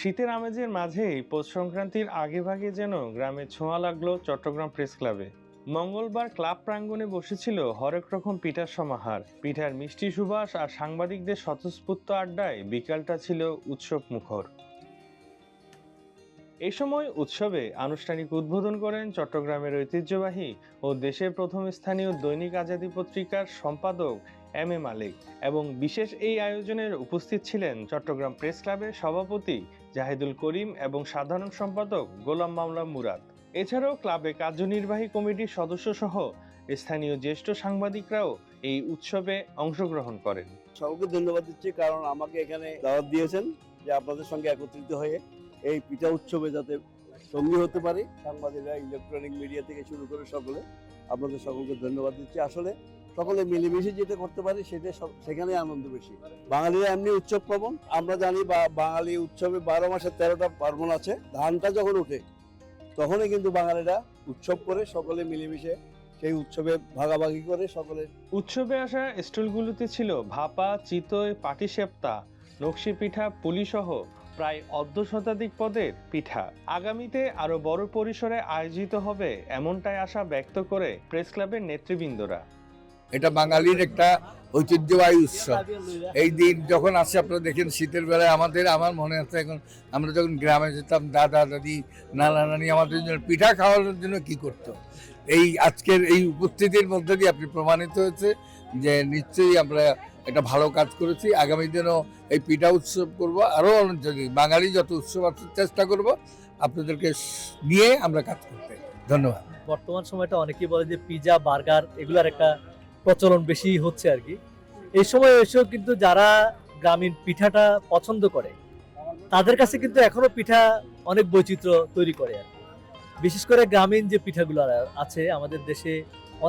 শীতের আমেজের মাঝেই পৌষ সংক্রান্তির আগেভাগে যেন গ্রামে ছোঁয়া লাগল চট্টগ্রাম প্রেস ক্লাবে। মঙ্গলবার ক্লাব প্রাঙ্গণে বসেছিল হরেক রকম পিঠার সমাহার। পিঠার মিষ্টি সুবাস আর সাংবাদিকদের স্বতঃস্ফূর্ত আড্ডায় বিকালটা ছিল উৎসব মুখর এ সময় উৎসবে আনুষ্ঠানিক উদ্বোধন করেন চট্টগ্রামের ঐতিহ্যবাহী ও দেশের প্রথম স্থানীয় দৈনিক আজাদী পত্রিকার সম্পাদক এম এ মালিক এবং বিশেষ এই আয়োজনের উপস্থিত ছিলেন চট্টগ্রাম প্রেস ক্লাবের সভাপতি জাহিদুল করিম এবং সাধারণ সম্পাদক গোলাম মামলা মুরাদ। এছাড়াও ক্লাবে কার্যনির্বাহী কমিটির সদস্য সহ স্থানীয় জ্যেষ্ঠ সাংবাদিকরাও এই উৎসবে অংশগ্রহণ করেন। সকলকে ধন্যবাদ দিচ্ছি কারণ আমাকে এখানে দাওয়াত দিয়েছেন যে আপনাদের সঙ্গে একত্রিত হয়ে এই পিঠা উৎসবে যাতে সঙ্গী হতে পারি। সাংবাদিকরা, ইলেকট্রনিক মিডিয়া থেকে শুরু করে সকলে আপনাদের সকলকে ধন্যবাদ দিচ্ছি। আসলে সকলে মিলেমিশে যেটা করতে পারি, সেটা সেখানে আনন্দ বেশি। বাঙালিরা এমনি উৎসব পার্বণ আমরা জানি বা, বাঙালি উৎসবে বারো মাসে তেরোটা পার্বণ আছে। ধানটা যখন ওঠে, তখনই কিন্তু বাঙালিরা উৎসব করে, সকলে মিলেমিশে সেই উৎসবে ভাগাভাগি করে, সকলে উৎসবে আসা স্টলগুলোতে ছিল ভাপা, চিতই, পাটিসেপ্তা নকশি পিঠা পুলিসহ প্রায় অর্ধ শতাধিক পদের পিঠা। আগামীতে আরও বড় পরিসরে আয়োজিত হবে এমনটাই আশা ব্যক্ত করে প্রেস ক্লাবের নেতৃবৃন্দরা। এটা বাঙালির একটা ঐতিহ্যবাহী উৎসব। এই দিন যখন আসে, আপনারা দেখেন শীতের বেলায় আমাদের, আমার মনে আছে এখন, আমরা যখন গ্রামে যেতাম, দাদা, দাদি, নানা, নানি আমাদের জন্য পিঠা খাওয়ানোর জন্য কি করতো? এই আজকের এই উপস্থিতির মধ্যে দিয়ে আপনি প্রমাণিত হয়েছে যে নিশ্চয়ই আমরা একটা ভালো কাজ করেছি। আগামী দিনও এই পিঠা উৎসব করব। আরও যদি বাঙালি যত উৎসব আছে, চেষ্টা করব আপনাদেরকে নিয়ে আমরা কাজ করতে। ধন্যবাদ। বর্তমান সময়টা অনেকেই বলে যে পিজা, বার্গার, এগুলার একটা প্রচলন বেশি হচ্ছে আর কি। এই সময় এসেও কিন্তু যারা গ্রামীণ পিঠাটা পছন্দ করে, তাদের কাছে কিন্তু এখনও পিঠা অনেক বৈচিত্র্য তৈরি করে আর। বিশেষ করে গ্রামীণ যে পিঠাগুলো আছে, আমাদের দেশে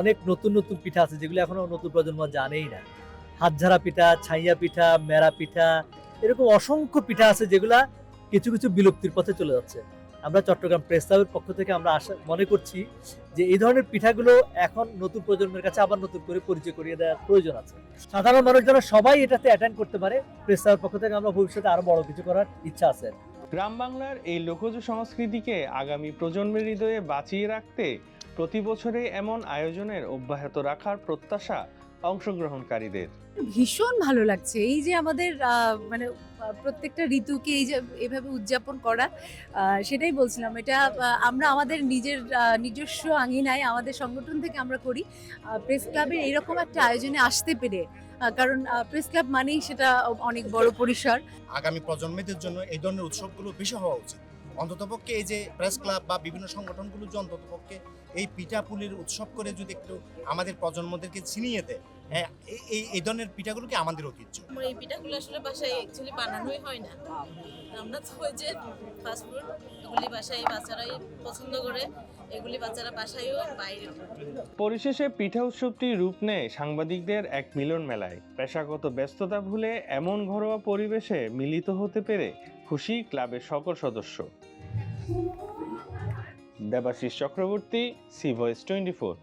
অনেক নতুন নতুন পিঠা আছে, যেগুলো এখনও নতুন প্রজন্ম জানেই না। হাতঝাড়া পিঠা, ছাইয়া পিঠা, মেরা পিঠা, এরকম অসংখ্য পিঠা আছে যেগুলা কিছু কিছু বিলুপ্তির পথে চলে যাচ্ছে। আমরা চট্টগ্রাম প্রেস ক্লাবের পক্ষ থেকে আমরা আশা মনে করছি যে এই ধরনের পিঠাগুলো এখন নতুন প্রজন্মের কাছে আবার নতুন করে পরিচয় করিয়ে দেওয়ার প্রয়োজন আছে। সাধারণ মানুষ যারা সবাই এটাতে অ্যাটেন্ড করতে পারে। প্রেস ক্লাবের পক্ষ থেকে আমরা ভবিষ্যতে আরও বড় কিছু করার ইচ্ছা আছে। গ্রাম বাংলার এই লোকজ সংস্কৃতিকে আগামী প্রজন্মের হৃদয়ে বাঁচিয়ে রাখতে প্রতি বছরে এমন আয়োজনের অব্যাহত রাখার প্রত্যাশা অংশগ্রহণকারীদের। ভীষণ ভালো লাগছে। এই যে আমাদের মানে প্রত্যেকটা ঋতুকে এই যে এভাবে উদযাপন করা সেটাই বলছিলাম। এটা আমরা আমাদের নিজের নিজস্ব আঙিনায় আমাদের সংগঠন থেকে আমরা করি। প্রেস ক্লাবের এরকম একটা আয়োজনে আসতে পেরে কারণ প্রেস ক্লাব মানেই সেটা অনেক বড় পরিসর। আগামী প্রজন্মদের জন্য এই ধরনের উৎসবগুলো বেশি হওয়া উচিত। অন্ততপক্ষে এই যে প্রেস ক্লাব বা বিভিন্ন সংগঠনগুলো যে অন্ততপক্ষে এই পিঠাপুলির উৎসব করে যদি একটু আমাদের প্রজন্মদেরকে ছিনিয়ে দেয় হ্যাঁ এই- এই ধরনের পিঠাগুলোকে আমাদের ঐতিহ্য? আমার এই পিঠাগুলো আসলে বাসায় অ্যাকচুয়ালি বানানোই হয় না। আমরা তো ওই যে ফাস্টফুড এগুলি বাসায় বাচ্চারাই পছন্দ করে এগুলি বাচ্চারা বাসায়ও বাইরেও পরিশেষে পিঠা উৎসবটি রূপ নেয় সাংবাদিকদের এক মিলন মেলায় পেশাগত ব্যস্ততা ভুলে এমন ঘরোয়া পরিবেশে মিলিত হতে পেরে খুশি ক্লাবের সকল সদস্য। Debashis Chakraborty C voice twenty four